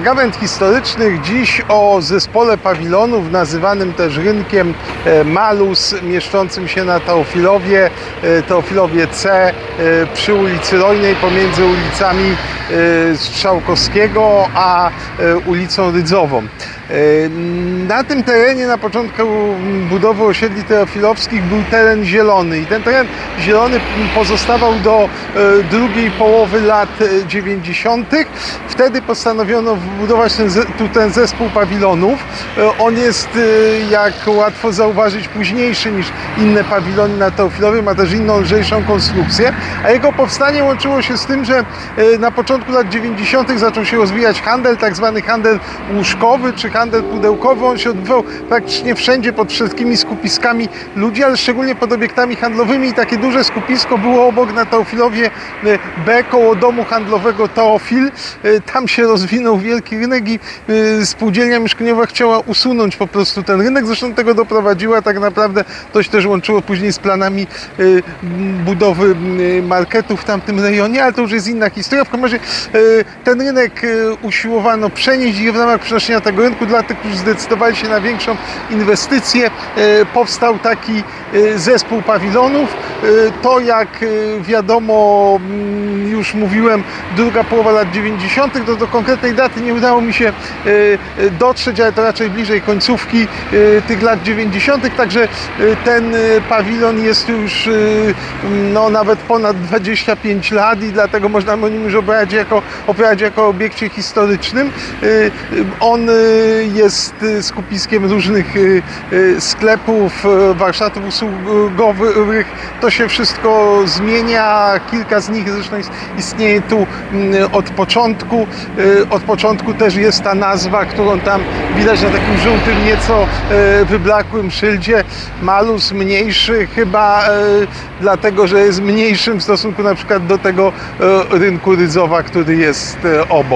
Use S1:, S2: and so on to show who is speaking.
S1: Gawęd historycznych dziś o zespole pawilonów nazywanym też rynkiem e, Malus mieszczącym się na Teofilowie, e, Teofilowie C e, przy ulicy Rojnej pomiędzy ulicami Strzałkowskiego a ulicą Rydzową. E, Na tym terenie na początku budowy osiedli teofilowskich był teren zielony i ten teren zielony pozostawał do e, drugiej połowy lat e, 90. Wtedy postanowiono wbudować ten, tu ten zespół pawilonów. E, On jest, e, jak łatwo zauważyć, późniejszy niż inne pawilony na Teofilowie, ma też inną, lżejszą konstrukcję, a jego powstanie łączyło się z tym, że e, na początku lat 90. zaczął się rozwijać handel, tak zwany handel łóżkowy czy handel pudełkowy. On się odbywał praktycznie wszędzie, pod wszystkimi skupiskami ludzi, ale szczególnie pod obiektami handlowymi i takie duże skupisko było obok na Teofilowie e, B koło domu handlowego Teofil. E, Tam się rozwinął wielki rynek i e, spółdzielnia mieszkaniowa chciała usunąć po prostu ten rynek. Zresztą tego doprowadziła tak naprawdę, to się też łączyło później z planami budowy marketu w tamtym rejonie, ale to już jest inna historia. W każdym razie ten rynek usiłowano przenieść i w ramach przenoszenia tego rynku dla tych, którzy zdecydowali się na większą inwestycję, e, powstał taki e, zespół pawilonów. E, To jak wiadomo, mm, już mówiłem, druga połowa lat 90. Do, do konkretnej daty nie udało mi się dotrzeć, ale to raczej bliżej końcówki tych lat 90. Także ten pawilon jest już no, nawet ponad 25 lat i dlatego można o nim już opowiadać jako, opowiadać jako obiekcie historycznym. On jest e, skupiskiem różnych e, e, sklepów, warsztatów usługowych. To się wszystko zmienia. Kilka z nich zresztą ist- istnieje tu mm, od początku. Od początku też jest ta nazwa, którą tam widać na takim żółtym, nieco wyblakłym szyldzie. Malus mniejszy chyba dlatego, że jest mniejszym w stosunku na przykład do tego rynku Rydzowa, który jest obok.